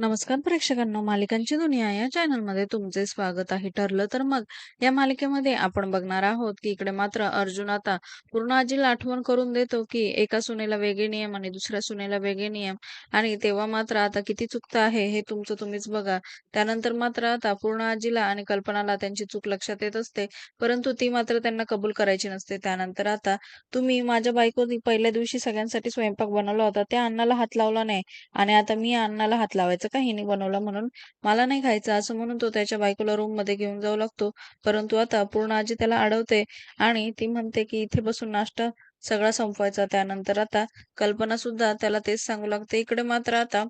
नमस्कार प्रेक्षकांनो, मालिकांची दुनिया या चॅनलमध्ये तुमचे स्वागत आहे. ठरलं तर मग या मालिकेमध्ये आपण बघणार आहोत, की इकडे मात्र अर्जुन आता पूर्ण आजीला आठवण करून देतो, की एका सुनेला वेगळे नियम आणि दुसऱ्या सुनेला वेगळे नियम आणि तेव्हा मात्र आता किती चुकतं आहे हे तुमचं तुम्हीच बघा. त्यानंतर मात्र आता पूर्ण आजीला आणि कल्पनाला त्यांची चूक लक्षात येत असते, परंतु ती मात्र त्यांना कबूल करायची नसते. त्यानंतर आता तुम्ही माझ्या बायकोनी पहिल्या दिवशी सगळ्यांसाठी स्वयंपाक बनवला होता, त्या अन्नाला हात लावला नाही आणि आता मी अन्नाला हात लावायचा का हिने बनवला म्हणून. मला नाही खायचं असं म्हणून तो त्याच्या बायकोला रूममध्ये घेऊन जाऊ लागतो. परंतु आता पूर्ण आजी त्याला अडवते आणि ती म्हणते की इथे बसून नाश्ता सगळा संपवायचा. त्यानंतर आता कल्पना सुद्धा त्याला तेच सांगू लागते. इकडे मात्र आता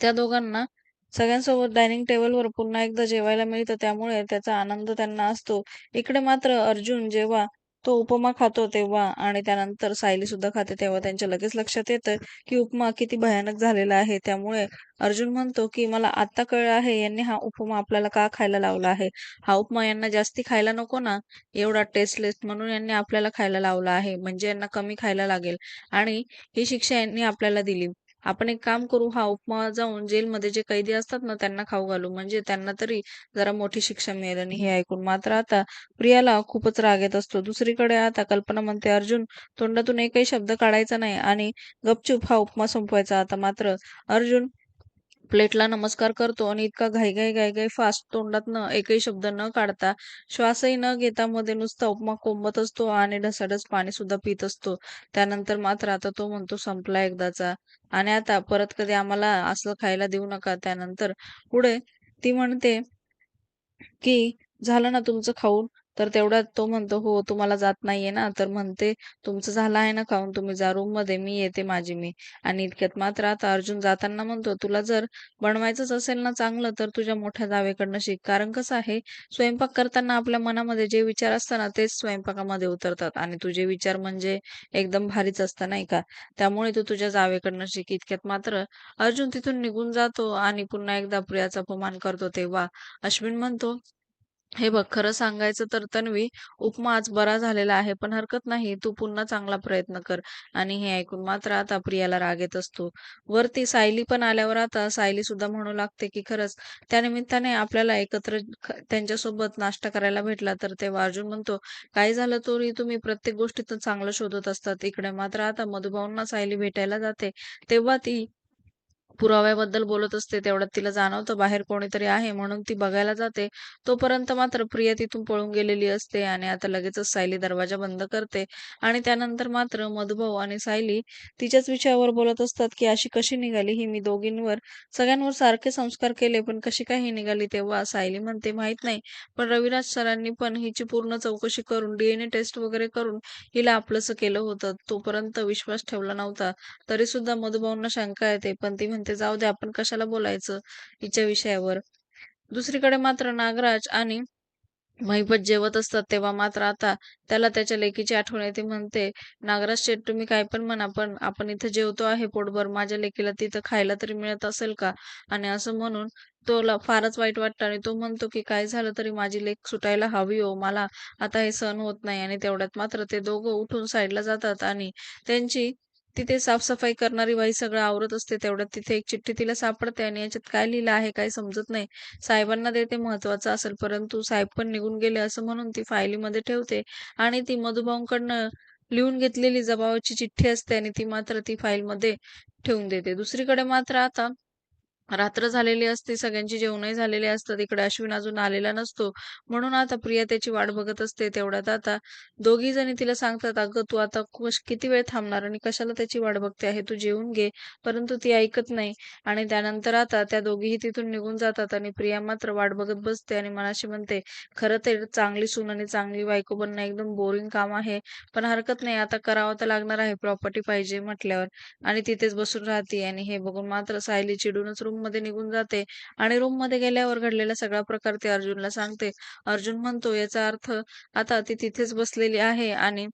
त्या दोघांना सगळ्यांसोबत डायनिंग टेबलवर पुन्हा एकदा जेवायला मिळतं. त्यामुळे त्याचा आनंद त्यांना असतो. इकडे मात्र अर्जुन जेव्हा तो उपमा खातो तेव्हा आणि त्यानंतर सायली सुद्धा खाते तेव्हा त्यांच्या लगेच लक्षात येतं की उपमा किती भयानक झालेला आहे. त्यामुळे अर्जुन म्हणतो की मला आता कळलं आहे यांनी हा उपमा आपल्याला का खायला लावला आहे? हा उपमा यांना जास्ती खायला नको ना? एवढा टेस्टलेस म्हणून यांनी आपल्याला खायला लावला आहे. म्हणजे यांना कमी खायला लागेल. आणि ही शिक्षा यांनी आपल्याला दिली. आपण एक काम करू हा उपमा जाऊन जेलमध्ये जे कैदी असतात ना त्यांना खाऊ घालू. म्हणजे त्यांना तरी जरा मोठी शिक्षा मिळेल आणि हे ऐकून मात्र आता प्रियाला खूपच राग येत असतो. दुसरीकडे आता कल्पना म्हणते अर्जुन तोंडातून एकही शब्द काढायचा नाही आणि गपचूप हा उपमा संपवायचा. आता मात्र अर्जुन प्लेटला नमस्कार करतो आणि इतका घाईघाई घाईघाई फास्ट तोंडात न एकही शब्द न काढता श्वासही न घेता मध्ये नुसता उपमा कोंबत असतो आणि ढसाढस पाणी सुद्धा पित असतो. त्यानंतर मात्र आता तो म्हणतो संपला एकदाचा. आणि आता परत कधी आम्हाला असं खायला देऊ नका. त्यानंतर पुढे ती म्हणते की झालं ना तुमचं खाऊन? तर तेवढ्यात तो म्हणतो हो तुम्हाला जात नाहीये ना. तर म्हणते तुमचं झालं आहे ना खाऊन? तुम्ही जा रूममध्ये मी येते माझी मी. आणि इतक्यात मात्र आता अर्जुन जाताना म्हणतो तुला जर बनवायचंच असेल ना चांगलं तर तुझ्या मोठ्या जावेकडनं शिक. कारण कसं आहे स्वयंपाक करताना आपल्या मनामध्ये जे विचार असतात ना तेच स्वयंपाकामध्ये उतरतात. आणि तुझे विचार म्हणजे एकदम भारीच असतं नाही का? त्यामुळे तू तुझ्या जावेकडनं शिक. इतक्यात मात्र अर्जुन तिथून निघून जातो आणि पुन्हा एकदा प्रियाचा अपमान करतो तेव्हा. अश्विन म्हणतो हे बघ खरं सांगायचं तर तन्वी उपमा आज बरा झालेला आहे पण हरकत नाही तू पुन्हा चांगला प्रयत्न कर. आणि हे ऐकून मात्र आता प्रियाला राग येत असतो. वरती सायली पण आल्यावर आता सायली सुद्धा म्हणू लागते की खरंच त्या निमित्ताने आपल्याला एकत्र त्यांच्यासोबत नाश्ता करायला भेटला तर तेव्हा अर्जुन म्हणतो काय झालं तरी तुम्ही प्रत्येक गोष्टीत चांगलं शोधत असतात. इकडे मात्र आता मधुभाऊंना सायली भेटायला जाते. तेव्हा ती पुराव्याबद्दल बोलत असते तेवढ्यात तिला जाणवतं बाहेर कोणीतरी आहे म्हणून ती बघायला जाते. तोपर्यंत मात्र प्रिया तिथून पळून गेलेली असते आणि आता लगेचच सायली दरवाजा बंद करते आणि त्यानंतर मात्र मधुभाऊ आणि सायली तिच्याच विषयावर बोलत असतात की अशी कशी निघाली ही मी दोघींवर. सगळ्यांवर सारखे संस्कार केले पण कशी काय ही निघाली तेव्हा सायली म्हणते माहीत नाही पण रविराज सरांनी पण हिची पूर्ण चौकशी करून डीएनए टेस्ट वगैरे करून हिला आपलंसं केलं होतं. तोपर्यंत विश्वास ठेवला नव्हता. तरी सुद्धा मधुभाऊंना शंका येते पण ती म्हणते जाऊ दे आपण कशाला बोलायचं हिच्या विषयावर? दुसरीकडे मात्र नागराज आणि महिपत जेवत असतात तेव्हा मात्र आता त्याला त्याच्या लेकीची आठवण येते. म्हणते नागराज शेठ तुम्ही काय पण म्हणा पण आपण इथं जेवतो आहे पोटभर. माझ्या लेकीला तिथं खायला तरी मिळत असेल का? आणि असं म्हणून तोला फारच वाईट वाटतं आणि तो म्हणतो की काय झालं तरी माझी लेख सुटायला हवी हो. मला आता हे सहन होत नाही. आणि तेवढ्यात मात्र ते दोघं उठून साईडला जातात आणि त्यांची तिथे साफसफाई करणारी बाई सगळं आवरत असते तेवढ्यात तिथे एक चिठ्ठी तिला सापडते आणि याच्यात काय लिहिलं आहे काय समजत नाही. साहेबांना देते महत्वाचं असेल परंतु साहेब पण निघून गेले असं म्हणून ती फायलीमध्ये ठेवते आणि ती मधुभाऊंकडनं लिहून घेतलेली जबावाची चिठ्ठी असते आणि ती मात्र ती फाईलमध्ये ठेवून देते. दुसरीकडे मात्र आता रात्र झालेली असते सगळ्यांची जेवणही झालेली असतात इकडे अश्विन अजून आलेला नसतो. म्हणून आता प्रिया त्याची वाट बघत असते तेवढ्यात आता दोघी जणी तिला सांगतात अगं तू आता किती वेळ थांबणार आणि कशाला त्याची वाट बघते आहे? तू जेवून घे. परंतु ती ऐकत नाही आणि त्यानंतर आता त्या दोघीही तिथून निघून जातात आणि प्रिया मात्र वाट बघत बसते आणि मनाशी म्हणते खरं तर चांगली सून आणि चांगली बायको बनणं एकदम बोरिंग काम आहे पण हरकत नाही आता करावं तर लागणार आहे प्रॉपर्टी पाहिजे म्हटल्यावर. आणि तिथेच बसून राहते आणि हे बघून मात्र सायली चिडूनच रूम मध्ये निघून जाते आणि रूममध्ये गेल्यावर घडलेला सगळा प्रकार ते अर्जुनला सांगते. अर्जुन म्हणतो याचा अर्थ आता ती तिथेच बसलेली आहे आणि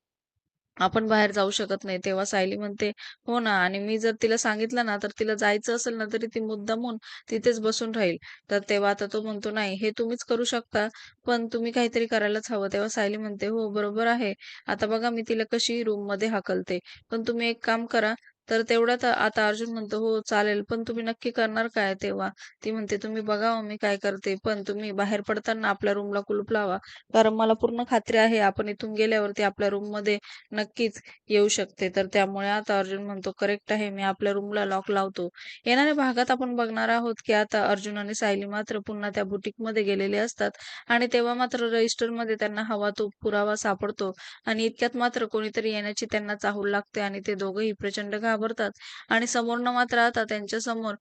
आपण बाहेर जाऊ शकत नाही. तेव्हा सायली म्हणते हो ना आणि मी जर तिला सांगितलं ना तर तिला जायचं असेल ना तरी ती मुद्दामून तिथेच बसून राहील. तर तेव्हा आता तो म्हणतो नाही हे तुम्हीच करू शकता पण तुम्ही काहीतरी करायलाच हवं. तेव्हा सायली म्हणते हो बरोबर आहे. आता बघा मी तिला कशी रूममध्ये हाकलते. पण तुम्ही एक काम करा तर तेवढ्यात आता अर्जुन म्हणतो, "हो चालेल, पण तुम्ही नक्की करणार काय तेव्हा?" ती म्हणते, "तुम्ही बघा हो, मी काय करते, पण तुम्ही बाहेर पडताना आपल्या रूमला कुलूप लावा. कारण मला पूर्ण खात्री आहे आपण इथून गेल्यावरती आपल्या रूममध्ये नक्कीच येऊ शकते." तर त्यामुळे आता अर्जुन म्हणतो, "करेक्ट आहे, मी आपल्या रूमला लॉक लावतो." येणाऱ्या भागात आपण बघणार आहोत, की आता अर्जुन आणि सायली मात्र पुन्हा त्या बुटीकमध्ये गेलेले असतात आणि तेव्हा मात्र रजिस्टरमध्ये त्यांना हवा तो पुरावा सापडतो आणि इतक्यात मात्र कोणीतरी येण्याची त्यांना चाहूल लागते आणि ते दोघंही प्रचंड घाबरतात. आणि समोरनं मात्र आता त्यांच्यासमोर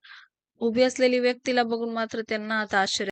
उभी असलेली व्यक्तीला बघून मात्र त्यांना आता आश्चर्य